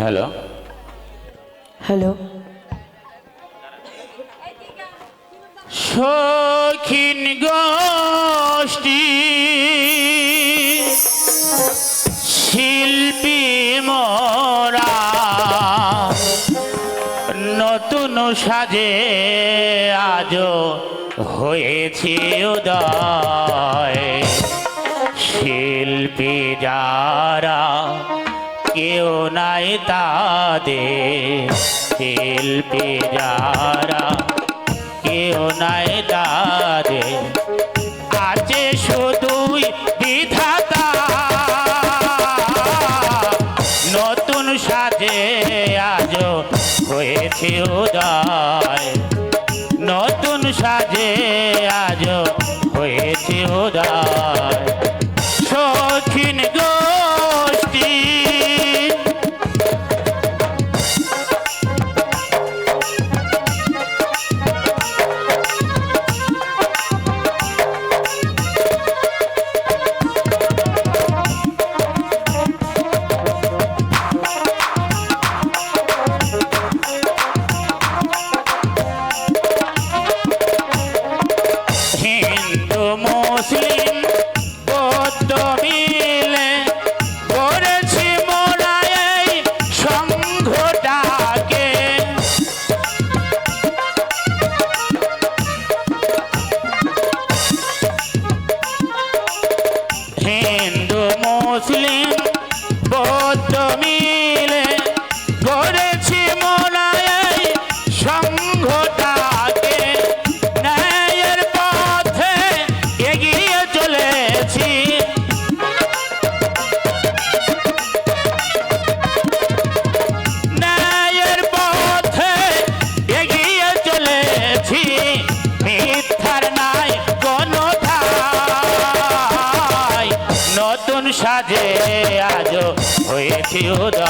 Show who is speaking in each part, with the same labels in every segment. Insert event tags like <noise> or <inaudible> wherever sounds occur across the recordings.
Speaker 1: Hello
Speaker 2: hello
Speaker 1: সখিন গোষ্ঠী শিল্পী মোরা নতুন সাজে আজ হয়েছে উদয়। শিল্পী যারা কেউ নাই তাদের। শিল্পী যারা কেউ নাই তাদে আছে শুধু বিধাতা। নতুন সাজে আজ হয়েছে
Speaker 3: উদা। Yoda.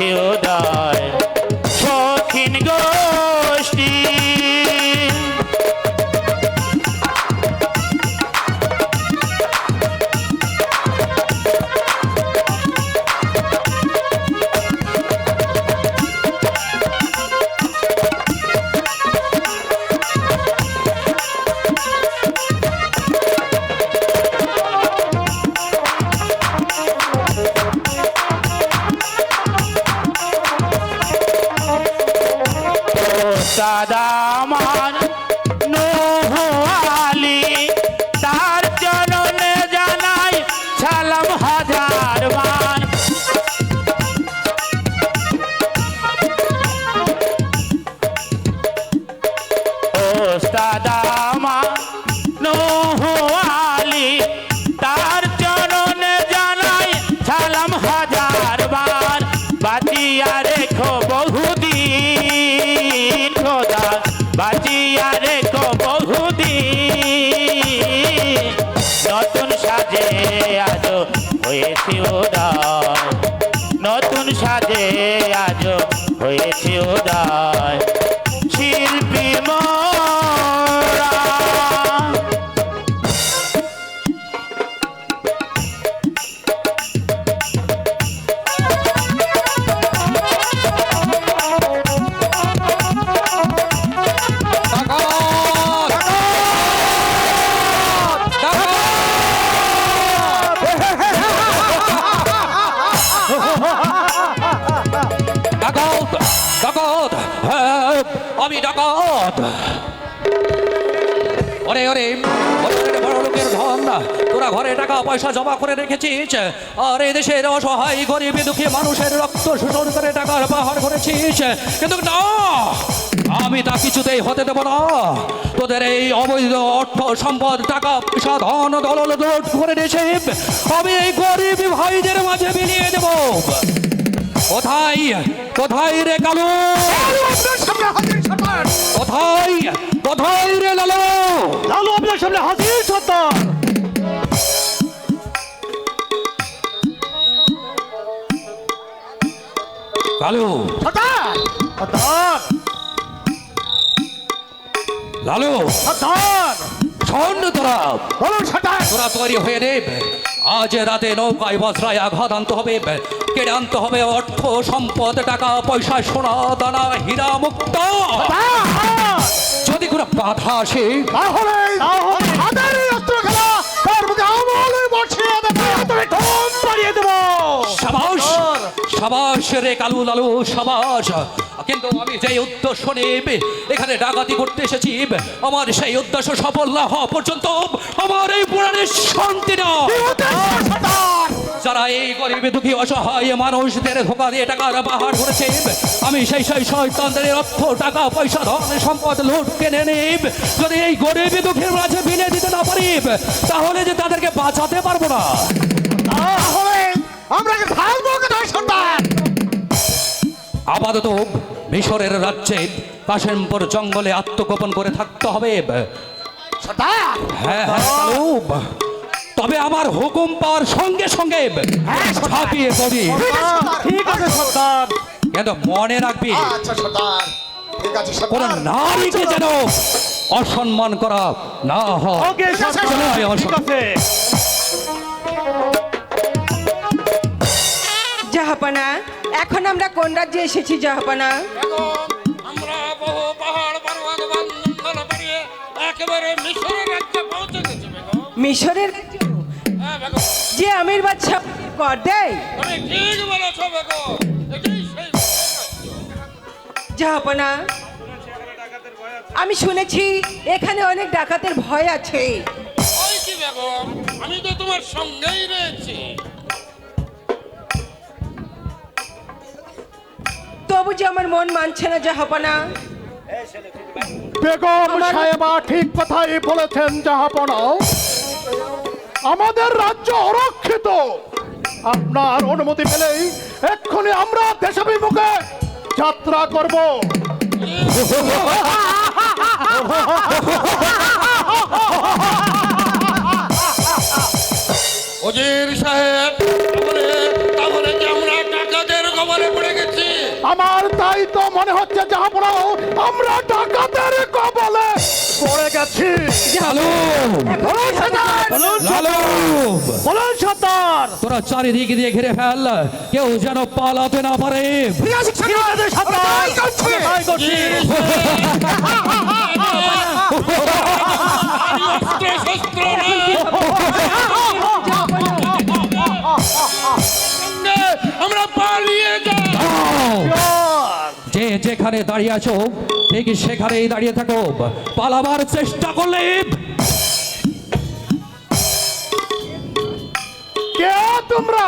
Speaker 3: Senhor dói. রেখেছিস আর এই দেশের অসহায় গরিব দুঃখী মানুষের রক্ত শোষণ করে টাকার পাহাড় করেছিস? কিন্তু না আমি তা কিছুতেই হতে দেব না। তোদের এই অবৈধ অর্থ সম্পদ টাকা পয়সা ধন দলল দোট করে নিয়েছে আমি এই গরিব ভাইদের মাঝে বিলিয়ে দেব। কোথায়? কোথায় রে কালু? কোথায়? কোথায় রে লালু?
Speaker 4: লালু আপনার সামনে হাজির সর্দার
Speaker 3: কালু লালু। তোরা। তোরা তৈরি হয়ে নে। আজ রাতে নৌকায় বসরায় আঘাত আনতে হবে। কেড়ে আনতে হবে অর্থ সম্পদ টাকা পয়সা সোনা দানা হীরা মুক্ত! যদি কোনো বাধা আসে
Speaker 4: তাহলে তাহলে হাজার অস্ত্র খেলা তার মধ্যে আমলে বসিয়ে দেবো তুমি ঘুম পাড়িয়ে দেবো।
Speaker 3: সাবাস সাবাস রে কালু লালু সাবাস। কিন্তু আমি যে উদ্দেশ্য নিয়ে এখানে ডাকাতি করতে এসেছি আমার সেই উদ্দেশ্য সফল না হওয়া পর্যন্ত আমার এই পুরাণের শান্তি না। যারা এই গরিব দুঃখী অসহায় মানুষদের ধোকা দিয়ে টাকার বাহার করেছে আমি সেই সেই শয়তানদের অর্থ টাকা পয়সা ধন সম্পদ লুট কেনে নিব। যদি এই গরিব দুঃখীর মাঝে বিলে দিতে না পারি তাহলে যে তাদেরকে বাঁচাতে পারব না।
Speaker 4: আমরা কি থাকব কোথায় সর্দার
Speaker 3: আপাতত মিশরের রাজ্যে কাশেমপুর জঙ্গলে আত্মগোপন করে থাকতে হবে।
Speaker 4: সর্দার!
Speaker 3: হ্যাঁ হ্যাঁ। তবে আমার হুকুম পাওয়ার সঙ্গে সঙ্গে ঝাঁপিয়ে পড়ি।
Speaker 4: ঠিক আছে সর্দার।
Speaker 3: কিন্তু মনে রাখবি?
Speaker 4: আচ্ছা সর্দার। ঠিক আছে
Speaker 3: কোন নারীকে যেন অসম্মান করা না হয়।
Speaker 4: ঠিক আছে।
Speaker 2: জাহাপানা। এখন আমরা কোন রাজ্যে এসেছি জাহাপানা?
Speaker 5: আমরা বহু পাহাড় পর্বত বন পেরিয়ে একেবারে মিশরের রাজ্যে পৌঁছে গেছি
Speaker 2: মিশরের
Speaker 5: হ্যাঁ
Speaker 2: যে আমির বাদশাহ কর দেয়।
Speaker 5: ঠিক বলেছ বেগম।
Speaker 2: জাহাপানা আমি শুনেছি এখানে অনেক ডাকাতের ভয় আছে।
Speaker 5: আমি তো তোমার সঙ্গেই রয়েছি।
Speaker 2: তবু যে আমার মন মানছে না জাহাপানা
Speaker 4: বেগম সাহেবা ঠিক কথাই বলেছেন জাহাপনা আমাদের রাজ্য অরক্ষিত। আপনার অনুমতি পেলেই এক্ষুনি আমরা দেশাভিমুখে যাত্রা করব।
Speaker 5: ওজির সাহেব আমার
Speaker 4: তাই তো মনে হচ্ছে জাহাপনা আমরা ডাকাতের কবলে পড়ে গেছি। বলুন সর্দার
Speaker 3: তোরা চারিদিক দিয়ে ঘিরে ফেল। কেউ যেন পালাতে না পারে।
Speaker 4: সর্দার <laughs> <laughs>
Speaker 3: যেখানে দাঁড়িয়ে আছো। ঠিক সেখানেই দাঁড়িয়ে থাকো। পালাবার চেষ্টা করলে
Speaker 4: কে তোমরা?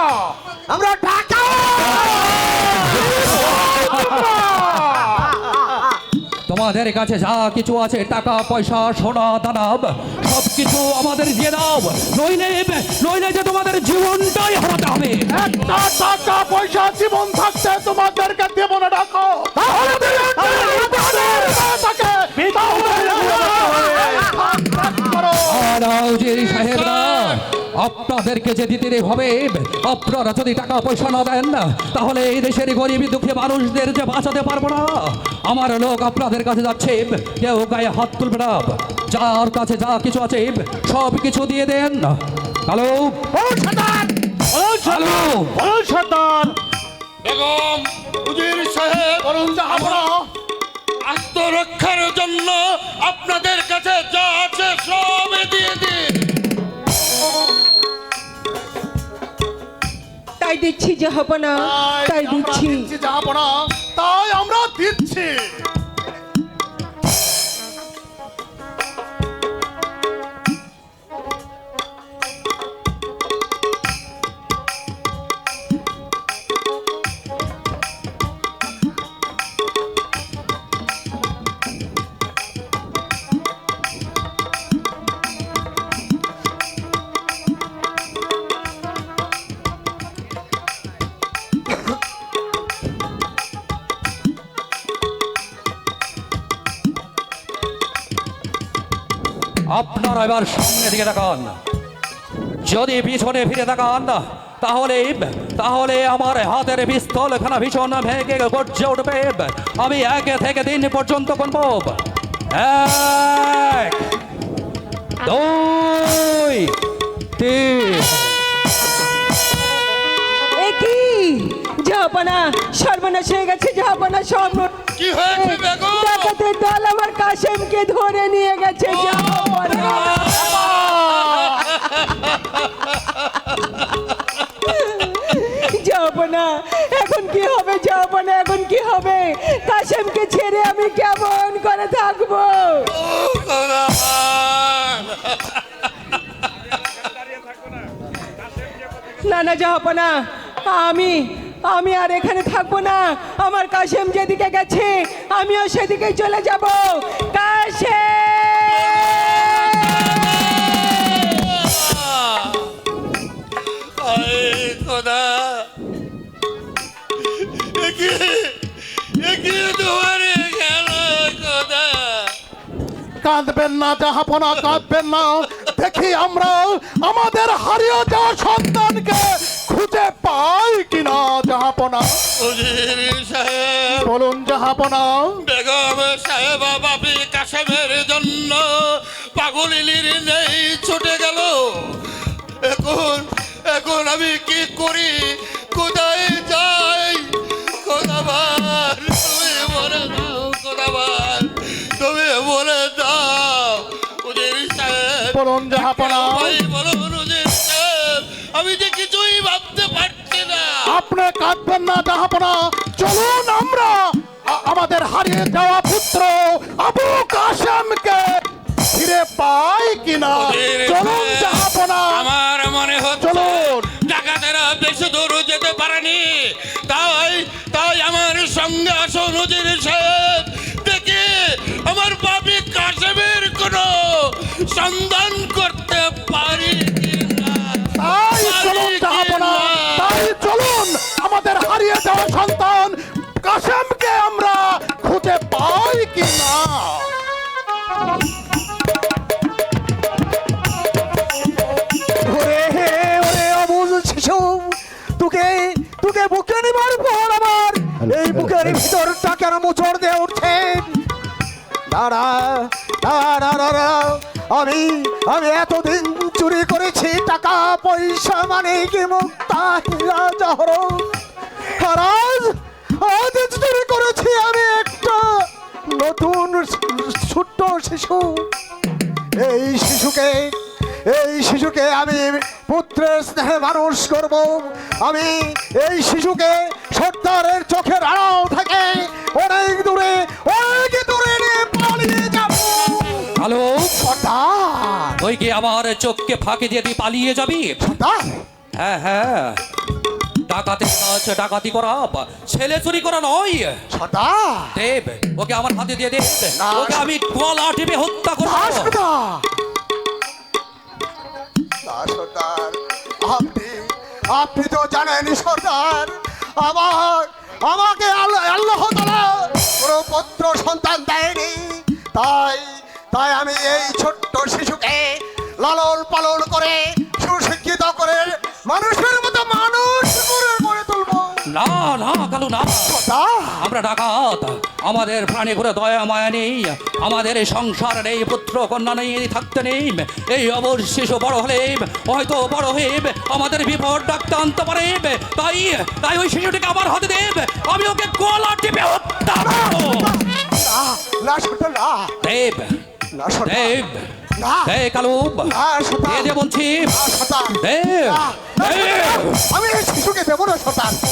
Speaker 4: আমরা ঢাকা!
Speaker 3: তোমাদের কাছে যা কিছু আছে টাকা পয়সা সোনা দানাব সব কিছু আমাদের দিয়ে দাও। নইলে নইলে যে তোমাদের জীবনটাই হারাতে হবে।
Speaker 4: একটা টাকা পয়সা জীবন থাকতে তোমাদেরকে দেব না ডাকো।
Speaker 3: সাহেবরা আপনাদেরকে যে দিতে হবে আপনারা যদি টাকা পয়সা না দেন তাহলে এই দেশের গরিব দুঃখী মানুষদের যে বাঁচাতে পারব না আমার লোক আপনাদের কাছে যাচ্ছে কেউ গায়ে হাত তুলবে না। যার কাছে যা কিছু আছে সব কিছু দিয়ে দেন। হ্যালো?
Speaker 5: বেগম উজির সাহেব আত্মরক্ষার জন্য আপনাদের কাছে যা আছে সব দিয়ে দিন
Speaker 2: তাই দিচ্ছি জাহাপানা তাই দিচ্ছি।
Speaker 4: যাব না তাই আমরা দিচ্ছি।
Speaker 3: দিকে তাকান। যদি পিছনে ফিরে তাকান, তাহলে তাহলে আমার হাতের পিস্তল খানা ভীষণ ভেঙে গর্জে উঠবে আমি একে থেকে দিন পর্যন্ত গুনব। এক, দুই, তিন।
Speaker 2: জাহাপনা সর্বনাশ হয়ে গেছে জাহাপনা সর্বনাশ।
Speaker 5: কি হয়েছে বেগম?
Speaker 2: ডাকাতের দল আমার কাশেমকে ধরে নিয়ে গেছে জাহাপনা জাহাপনা এখন কি হবে জাহাপনা এখন কি হবে? কাশেমকে ছেড়ে আমি কেমন করে থাকব? না না জাহাপনা আমি আমি আর এখানে থাকব না। আমার কাশেম যেদিকে গেছে আমিও সেদিকে চলে যাব।
Speaker 5: খোদা!
Speaker 4: কাঁদবেন না জাহাপনা কাঁদবেন না। দেখি আমরা আমাদের হারিয়ে যাওয়া সন্তানকে খুঁজে পাই কিনা জাহাপনা।
Speaker 5: সাহেব
Speaker 4: বলুন জাহাপনা।
Speaker 5: বেগম সাহেব বাপি কাশেমের জন্য পাগলিলির নেই ছুটে গেল। এখন এখন আমি কি করি? কোথায় যাই? কোথাবার? তুমি বলে দাও কোথাবার? তুমি বলে দাও উজির সাহেব।
Speaker 4: বলুন জাহাপনা।
Speaker 5: বলুন উজির সাহেব। আমি যে কিছুই ভাবতে পারছি
Speaker 4: আপনি কাঁদবেন না জাহাপনা চলুন আমরা আমাদের হারিয়ে যাওয়া পুত্র আবু কাশেমকে ফিরে পাই কিনা? চলুন জাহাপনা
Speaker 5: আমার মনে হচ্ছে
Speaker 4: চলুন।
Speaker 5: ডাকাতেরা বেশি দূর যেতে পারেনি। তাই তাই আমার সঙ্গে আসো নজির সাহেব দেখি আমার বাপি কাশেমের কোনো সন্ধান
Speaker 4: খুঁজে পাই
Speaker 6: তোকে তোকে বুকে নিবার আমার এই বুকের ভিতরটা কেন মোচড় দিয়ে উঠছে? দাঁড়া দাঁড়া আমি আমি করেছি টাকা, পয়সা মানে কি মুক্তা হীরা জহর আজ করেছি আমি একটা নতুন ছোট্ট শিশু। এই শিশুকে এই শিশুকে আমি পুত্রের স্নেহে মানুষ করব। আমি এই শিশুকে সর্দারের চোখের আড়াল থেকে অনেক দূরে অনেক দূরে নিয়ে পালিয়ে যাব।
Speaker 3: হ্যালো?
Speaker 6: সর্দার।
Speaker 3: ওই কি আমার চোখকে ফাঁকি দিয়ে তুই পালিয়ে যাবি?
Speaker 6: সর্দার।
Speaker 3: হ্যাঁ হ্যাঁ। ডাকাতের কাজ ডাকাতি করা ছেলে চুরি করা নয়।
Speaker 6: সর্দার।
Speaker 3: দেব ওকে আমার হাতে দিয়ে দেব। ওকে আমি গলা টিপে হত্যা করব।
Speaker 6: আপনি আপনি তো জানেন সর্দার আমার আমাকে আল্লাহ আল্লাহ তাআলা কোনো পুত্র সন্তান দেয়নি। তাই তাই আমি এই ছোট্ট শিশুকে লালন পালন করে সুশিক্ষিত করে মানুষের মতো মানুষ করে গড়ে তুলবো
Speaker 3: না না কালু না আমরা ডাকাত আমাদের প্রাণী করে দয়া মায়া নেই আমাদের এই সংসার নেই পুত্র কন্যা নেই থাকতে নেই এই অবর শিশু বড় হলে হয়তো বড় হয়ে আমাদের বিপদ ডাকতে আনতে পারে তাই তাই ওই শিশুটিকে আমার হাতে দেব আমি ওকে গলা টিপে হত্যা দেব দেব দে কালু দিয়ে দে বলছি দেব
Speaker 6: আমি শিশুকে দেবো না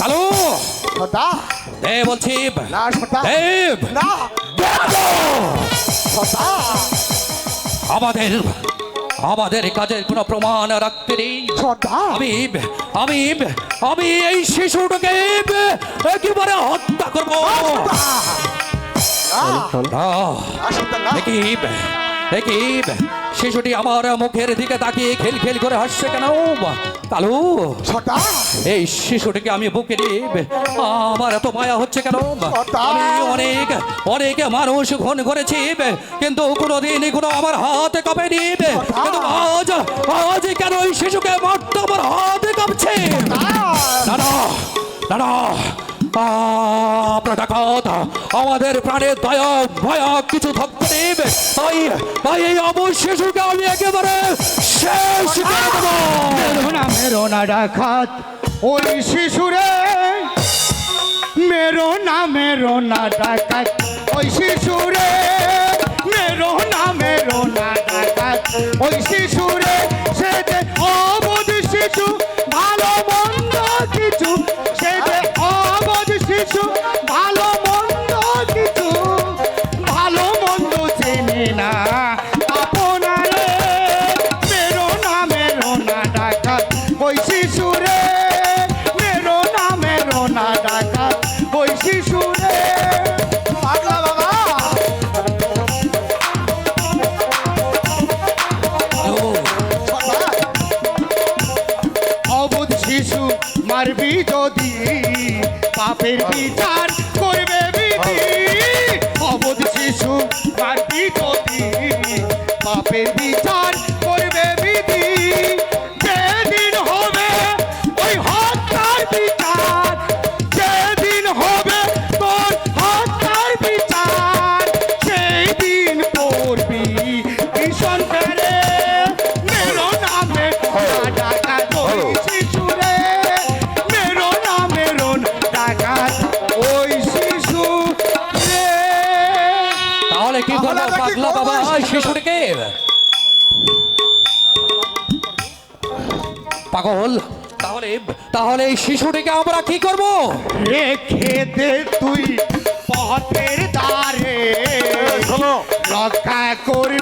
Speaker 3: কালু। দে বলছি
Speaker 6: না সর্দার
Speaker 3: দেব
Speaker 6: না সর্দার
Speaker 3: আমাদের আমাদের কাজের কোনো প্রমাণ রাখতে নেই। আমি আমি আমি এই শিশুটাকে একেবারে হত্যা করব।
Speaker 6: না,
Speaker 3: একই শিশুটি আমার মুখের দিকে তাকিয়ে খেল খেল করে হাসছে কেন? কালু? এই শিশুটিকে আমি বুকে নিব আমার এত মায়া হচ্ছে কেন? আমি অনেক অনেক মানুষ ঘন করেছি কিন্তু কোনোদিন কোনো আমার হাতে কাঁপে নিবে কিন্তু আজ আজ কেন এই শিশুকে আমাদের প্রাণের দয়ক ভয়ক কিছু থাকতে নেই ওই ওই এই অমর শিশুকে আমি একেবারে শেষ করে দেবো।
Speaker 7: মেরো না ডাকাত। ওই শিশুরে। মেরো না মেরো না, ডাকাত। ওই শিশুরে। মেরো না মেরো না, ডাকাত। ওই শিশুরে, সে অবধ শিশু, ভালো
Speaker 3: মন্দ কি করব?
Speaker 7: রেখে দে তুই পথের দ্বারে।
Speaker 8: শোনো।
Speaker 7: রক্ষা করবে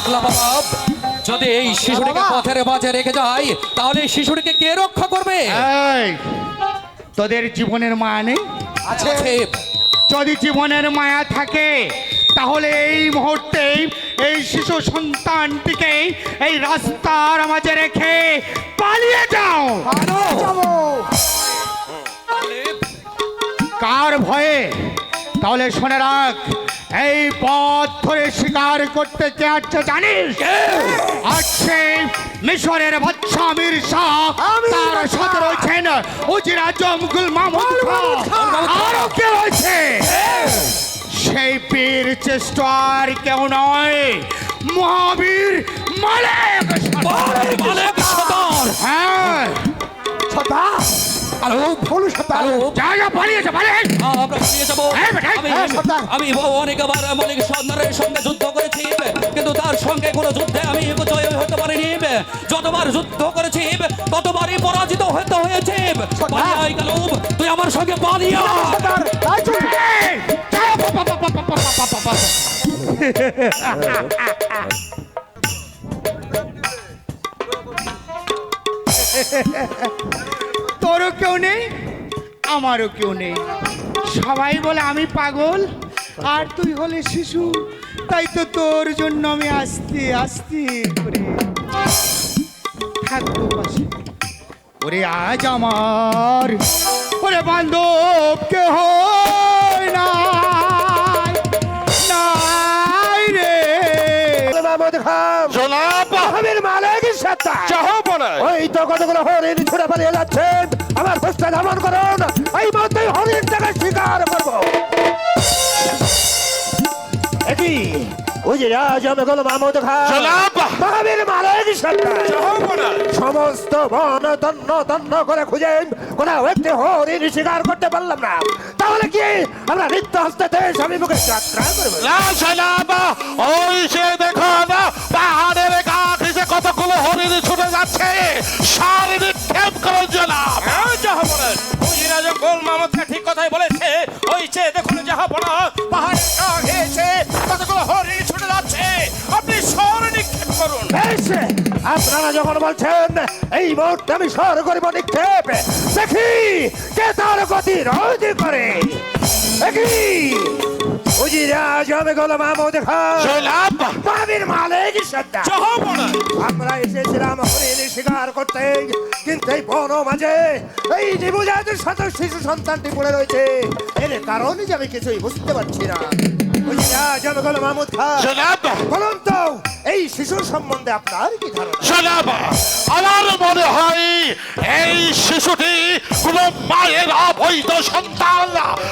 Speaker 3: পাগলা বাবা যদি এই শিশুটিকে পথের মাঝে রেখে যায় তাহলে এই শিশুটিকে কে রক্ষা করবে?
Speaker 7: এই তোদের জীবনের মায়া নেই?
Speaker 3: আছে।
Speaker 7: যদি জীবনের মায়া থাকে তাহলে এই মুহূর্তে এই শিশু সন্তানটিকে এই রাস্তার মাঝে রেখে পালিয়ে যাও। কার ভয়ে? তাহলে শুনে রাখ এই পথ ধরে শিকার করতে কে আসছে জানিস? আসছে মিশরের বাচ্চা আমির শাহ। তার সাথে রয়েছেন উজির আজম গুল মাহমুদ খান। আরও কে রয়েছে? সেই বীর চেষ্টার কেউ নয় মহাবীর মালিক
Speaker 3: মালিক, সদর।
Speaker 7: হ্যাঁ।
Speaker 8: ছটা
Speaker 3: আলো
Speaker 8: বলু ছটা
Speaker 3: আলো
Speaker 7: যা যা পালিয়ে
Speaker 3: আমরা যাব আমি অনেকবার সঙ্গে যুদ্ধ করেছি কিন্তু তার সঙ্গে কোনো যুদ্ধে আমি জয় হতে পারিনি যতবার যুদ্ধ করেছি ততবারই পরাজিত হতে হয়েছে পালিয়ে গেল তুই আমার সঙ্গে পালিয়ে আয়। <laughs>
Speaker 7: তোরও কেউ নেই, আমারও কেউ নেই। সবাই বলে, আমি পাগল, আর তুই হলে শিশু, তাই তো তোর জন্য আমি আসতে আসতে করে থাকব পাশে। ওরে আজ আমার, ওরে বান্ধব হয়
Speaker 8: কতগুলো হরিণ ছুড়ে পালিয়ে যাচ্ছেন আমার ধামন করুন। এই মধ্যে শিকার করব। সমস্ত বন তন্ন তন্ন করে খুঁজে কোথাও একটি হরিণ শিকার করতে পারলাম না। তাহলে কি আমরা নিত্য হস্তে দেশ অভিমুখে যাত্রা করব?
Speaker 5: ওই সে দেখো পাহাড়ের গা কতগুলো হরিণ ছুটে যাচ্ছে সার নিক্ষেপ করো জনাব।
Speaker 9: উজিরা জঙ্গল মামতকা ঠিক কথাই বলেছে ওই যে দেখুন পাহাড়ের গা ঘেয়েছে কতগুলো হরিণ ছুটে যাচ্ছে আপনি শহরে নিক্ষেপ করুন।
Speaker 8: আপনারা যখন বলছেন এই মুহূর্তে আমি সর করিব নিক্ষেপ দেখি কে তার গতি রোধ করে। দেখি। উজিরা জমে গেল মামুদ খান
Speaker 5: জনাব
Speaker 8: বাবির মালিক সর্দার
Speaker 9: জাহাপনা
Speaker 8: আমরা এসেছিলাম হরিণ শিকার করতে কিন্তু এই বন মাঝে এই নিবুজাতের শত শিশু সন্তানটি পড়ে রয়েছে এর কারণ আমি কিছুই বুঝতে পারছি না খান
Speaker 5: জনাব!
Speaker 8: এই সম্বন্ধে আপনার কি ধারণা?
Speaker 5: জনাব! আমার মনে হয় এই শিশুটি কোন মায়ের অবৈধ সন্তান।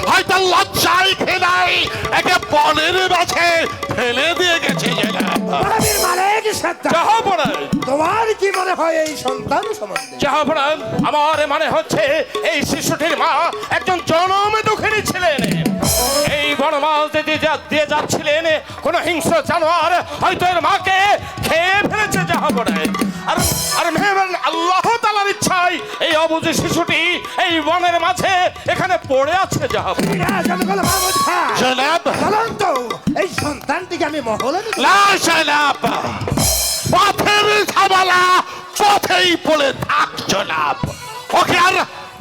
Speaker 5: হয়তো লজ্জায় ফেলাই একে বনের মাঝে ফেলে দিয়ে গেছে
Speaker 8: মালিক তোমার কি মনে হয় এই সন্তান সম্বন্ধে?
Speaker 9: আমার মানে হচ্ছে এই শিশুটির মা একজন জনম দুঃখিনী ছিলেন। এই বনমাল দিয়ে যা- দিয়ে যাচ্ছিলেন কোন হিংস্র জানোয়ার। হয়তো এর মাকে খেয়ে ফেলেছে জাহাপনা আর আর মেহমান আল্লাহ তালার ইচ্ছায় এই অবুঝে শিশুটি এই বনের মাঝে এখানে পড়ে আছে
Speaker 8: খান
Speaker 5: জনাব
Speaker 8: বলুন এই সন্তানটিকে আমি মহলে
Speaker 5: না জনাব পথের ঝামেলা পথেই পড়ে থাক জনাব। ওকে আর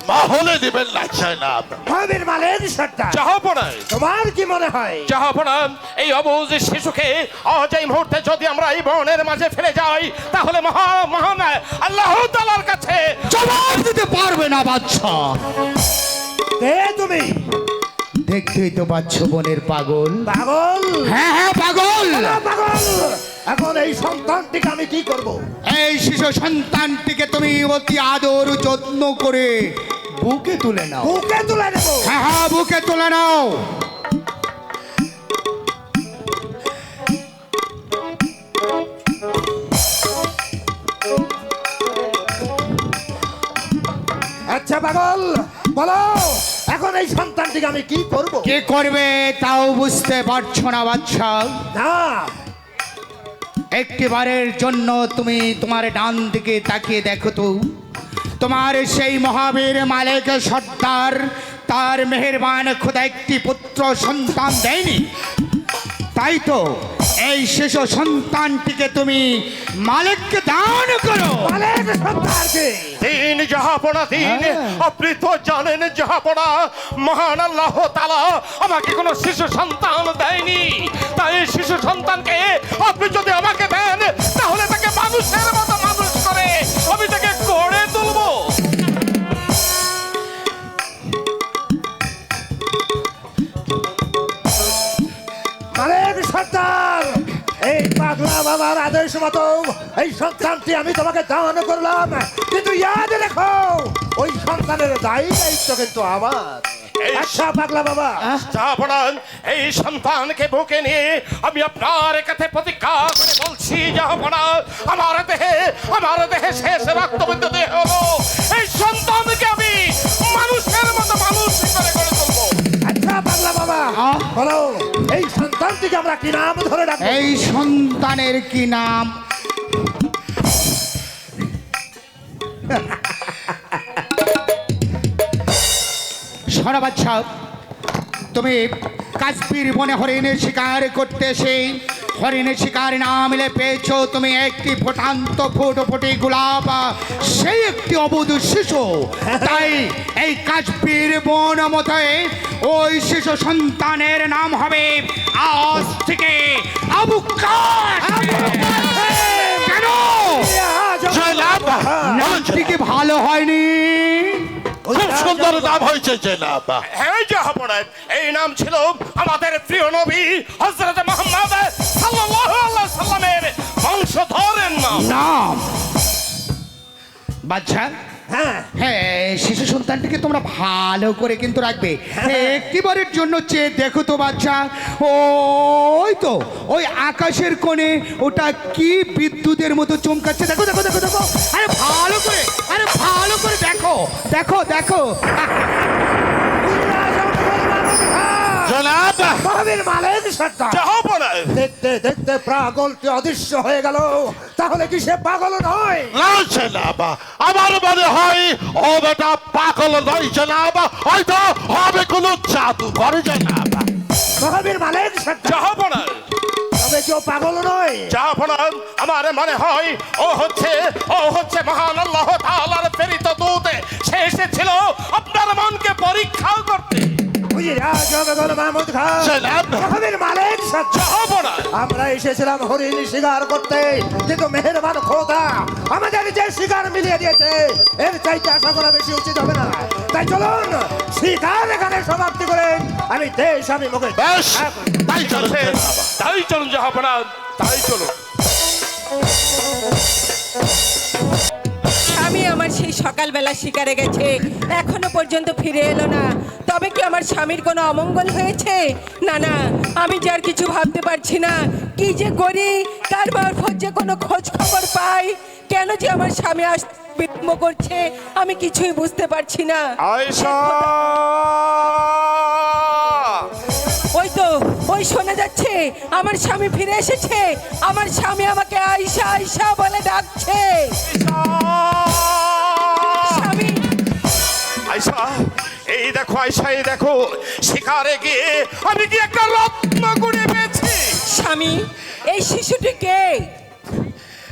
Speaker 5: মহলে দিবেন না জনাব।
Speaker 8: বাবির মালিক সর্দার।
Speaker 9: জাহাপনা
Speaker 8: তোমার কি মনে হয়?
Speaker 9: জাহাপনা এই অবুজ শিশুকে আজ এই মুহূর্তে যদি আমরা এই বনের মাঝে ফেলে যাই তাহলে মহা মহান আল্লাহ তাআলার কাছে
Speaker 7: জবাব দিতে পারবে না বাচ্চা
Speaker 8: দে তুমি?
Speaker 7: দেখতেই তো পাচ্ছ বনের পাগল।
Speaker 8: পাগল?
Speaker 7: হ্যাঁ হ্যাঁ পাগল।
Speaker 8: পাগল এখন এই সন্তানটিকে আমি কি করব?
Speaker 7: এই শিশু সন্তানটিকে তুমি অতি আদর যত্ন করে বুকে তুলে নাও।
Speaker 8: বুকে তুলে নেব।
Speaker 7: হ্যাঁ হ্যাঁ বুকে তুলে নাও।
Speaker 8: আচ্ছা পাগল বলো। এখন এই সন্তানটিকে আমি কি করব?
Speaker 7: কে করবে তাও বুঝতে পারছ না বাচ্চা
Speaker 8: না।
Speaker 7: একটিবারের জন্য তুমি তোমার ডান দিকে তাকিয়ে দেখো তো। তোমার সেই মহাবীর মালিক সর্দার তার মেহেরবান খোদা একটি পুত্র সন্তান দেয়নি। তাই তো? এই শিশু সন্তানটিকে তুমি মালিককে দান করো।
Speaker 8: মালিক সন্তানকে।
Speaker 9: দিন জাহাপনা দিন আপনি তো জানেন জাহাপনা মহান আল্লাহ তালা আমাকে কোনো শিশু সন্তান দেয়নি। তাই এই শিশু সন্তানকে আপনি যদি আমাকে দেন তাহলে তাকে মানুষের মতো মানুষ করে। আমি তাকে গড়ে তুলবো।
Speaker 8: সর্দার এই পাগলা বাবার আদেশ মতো এই সন্তানটি আমি তোমাকে দান করলাম। কিন্তু ইয়াদ রেখো ওই সন্তানের দায়ী দায়িত্ব কিন্তু আমার।
Speaker 9: এই-
Speaker 8: আচ্ছা পাগলা বাবা।
Speaker 9: জাহাপনা এই সন্তানকে বুকে নিয়ে আমি আপনার কাছে প্রতিজ্ঞা করে বলছি জাহাপনা আমার দেহে আমার দেহে শেষ রক্তবিন্দ দেহ হলো। এই সন্তানকে আমি মানুষের মতো
Speaker 8: বলো এই সন্তানটিকে আমরা কি নাম ধরে ডাকবো?
Speaker 7: এই সন্তানের কি নাম? শোনো তুমি কাশ্মীর মনে হরিণের শিকার করতে এসে হরিণের শিকার না মিলে পেয়েছ তুমি একটি ফোটান্ত ফুট ফুটি গোলাপ সেই একটি অবধু শিশু তাই এই কাশ্মীর বন মতে ওই শিশু সন্তানের নাম হবে আজ থেকে আবু কাসেম।
Speaker 5: সুন্দর নাম হয়েছে জেনাব।
Speaker 9: হ্যাঁ জাহাপনা এই নাম ছিল আমাদের প্রিয় নবী হযরত মুহাম্মদ সাল্লাল্লাহু আলাইহি সাল্লামের বংশধরের নাম।
Speaker 7: নাম। বাচ্চা
Speaker 8: হ্যাঁ।
Speaker 7: হ্যাঁ শিশু সন্তানটিকে তোমরা ভালো করে কিন্তু রাখবে। একটিবারের জন্য চেয়ে দেখো তো বাচ্চা ওই তো ওই আকাশের কোণে ওটা কি বিদ্যুতের মতো চমকাচ্ছে। দেখো দেখো দেখো দেখো। আরে ভালো করে আরে ভালো করে দেখো দেখো দেখো।
Speaker 9: জনাব
Speaker 8: মহাবীর মালিক সর্দার দেখতে দেখতে পাগলটি অদৃশ্য হয়ে গেল। তাহলে কি সে পাগল নয়?
Speaker 9: না আমার মনে হয় ও বেটা পাগল নয় জনাব হয়তো হবে কোনো জাদুঘর জনাব
Speaker 8: মহাবীর মালিক সর্দার তবে কেউ পাগল নয়।
Speaker 9: জাহাপনা আমার মনে হয় ও হচ্ছে ও হচ্ছে মহান আল্লাহ তাআলার প্রেরিত দূত। সে এসেছিল আপনার মনকে পরীক্ষা করতে।
Speaker 8: আমরা এসেছিলাম হরিণ শিকার করতে। কিন্তু মেহেরবান খোদা আমাদের যে শিকার মিলিয়ে দিয়েছে এর চাইতে আশা করা বেশি উচিত হবে না। তাই চলুন শিকার এখানে সমাপ্তি করেন আমি দেশ আমি মুখে
Speaker 9: তাই চলুন তাই চলুন জাহাপনা তাই চলুন।
Speaker 2: স্বামী আমার সেই সকালবেলা শিকারে গেছে। এখনও পর্যন্ত ফিরে এলো না। তবে কি আমার স্বামীর কোনো অমঙ্গল হয়েছে? না না আমি যে আর কিছু ভাবতে পারছি না। কি যে করি? কার মারফত যে কোনো খোঁজ খবর পাই। কেন যে আমার স্বামী আস বিলম্ব করছে আমি কিছুই বুঝতে পারছি না। ওই তো ওই শোনা যাচ্ছে আমার স্বামী ফিরে এসেছে। আমার স্বামী আমাকে আয়সা আয়সা বলে ডাকছে।
Speaker 9: আয়সা এই দেখো আয়সা এই দেখো। শিকারে গিয়ে আমি কি একটা রত্ন গুড়ে পেয়েছি?
Speaker 2: স্বামী এই শিশুটিকে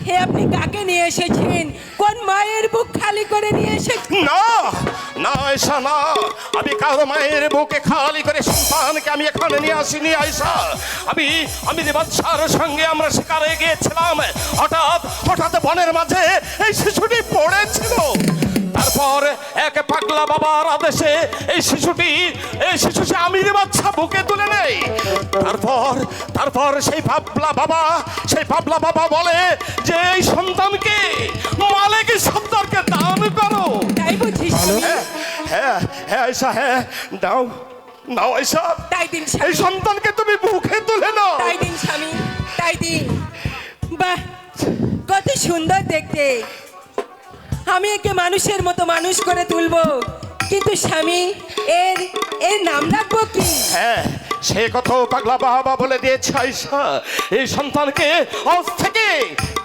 Speaker 2: হে আপনি কাকে নিয়ে এসেছেন? কোন মায়ের বুক খালি করে নিয়ে এসেছেন?
Speaker 9: না না আয়সা না। আমি কারও মায়ের বুকে খালি করে সন্তানকে আমি এখানে নিয়ে আসিনি আয়সা আমি আমি বাচ্চার সঙ্গে আমরা শিকারে গিয়েছিলাম। হঠাৎ হঠাৎ বনের মাঝে এই শিশুটি পড়েছিল। তারপর এক পাগলা বাবার আদেশে এই শিশুটি এই শিশুটি আমির বাচ্চা বুকে তুলে নেই তারপর তারপর সেই পাবলা বাবা সেই পাবলা বাবা বলে যে এই সন্তানকে মালিক সন্তানকে দান করো।
Speaker 2: তাই বুঝি
Speaker 9: হ্যাঁ হ্যাঁ হ্যাঁ আয়সা হ্যাঁ দাও নাও আয়সা
Speaker 2: তাই দিন
Speaker 9: এই সন্তানকে তুমি বুকে তুলে নাও।
Speaker 2: তাই দিন স্বামী তাই দিন। বাহ কত সুন্দর দেখতে। আমি একে মানুষের মতো মানুষ করে তুলবো। কিন্তু স্বামী এর এর নাম রাখব কি?
Speaker 9: হ্যাঁ সে কথাও পাগলা বাবা বলে দিয়েছে আয়সা এই সন্তানকে আজ থেকে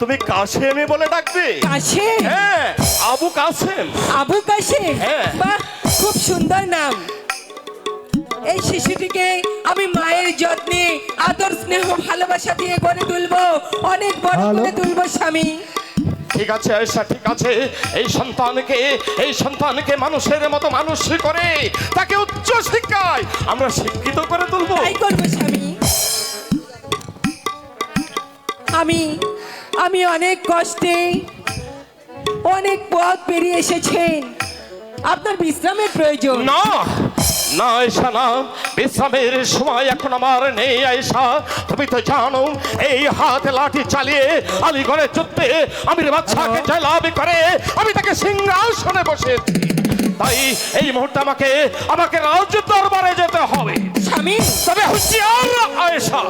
Speaker 9: তুমি কাশেমি বলে ডাকবে।
Speaker 2: কাশেম?
Speaker 9: হ্যাঁ আবু কাসেম
Speaker 2: আবু কাশেম?
Speaker 9: হ্যাঁ।
Speaker 2: বাহ খুব সুন্দর নাম। এই শিশুটিকে আমি মায়ের যত্নে আদর স্নেহ ভালোবাসা দিয়ে গড়ে তুলবো। অনেক বড় করে তুলবো স্বামী।
Speaker 9: ঠিক আছে আয়সা ঠিক আছে। এই সন্তানকে এই সন্তানকে মানুষের মতো মানুষ করে তাকে উচ্চ শিক্ষায় আমরা শিক্ষিত করে তুলবো।
Speaker 2: তাই করব স্বামী। আমি আমি অনেক কষ্টে অনেক পথ পেরিয়ে এসেছেন আপনার বিশ্রামের প্রয়োজন।
Speaker 9: না না আয়সা না। বিশ্রামের সময় এখন আমার নেই আয়সা তুমি তো জানো এই হাতে লাঠি চালিয়ে আলিগড়ের যুদ্ধে আমির বাচ্চাকে জয়লাভ করে আমি তাকে সিংহাসনে বসে তাই এই মুহূর্তে আমাকে আমাকে রাজ্য দরবারে যেতে হবে।
Speaker 2: স্বামী।
Speaker 9: তবে হুঁশিয়ার আয়েশা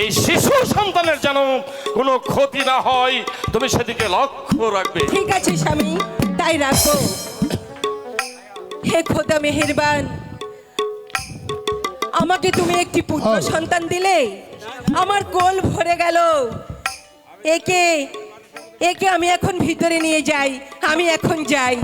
Speaker 9: এই শিশু সন্তানের যেন কোনো ক্ষতি না হয় তুমি সেদিকে লক্ষ্য রাখবে।
Speaker 2: ঠিক আছে স্বামী তাই রাখব হে খোদা মেহেরবান আমাকে তুমি একটি পুত্র সন্তান দিলে? আমার গোল ভরে গেল। একে একে আমি এখন ভিতরে নিয়ে যাই। আমি এখন যাই।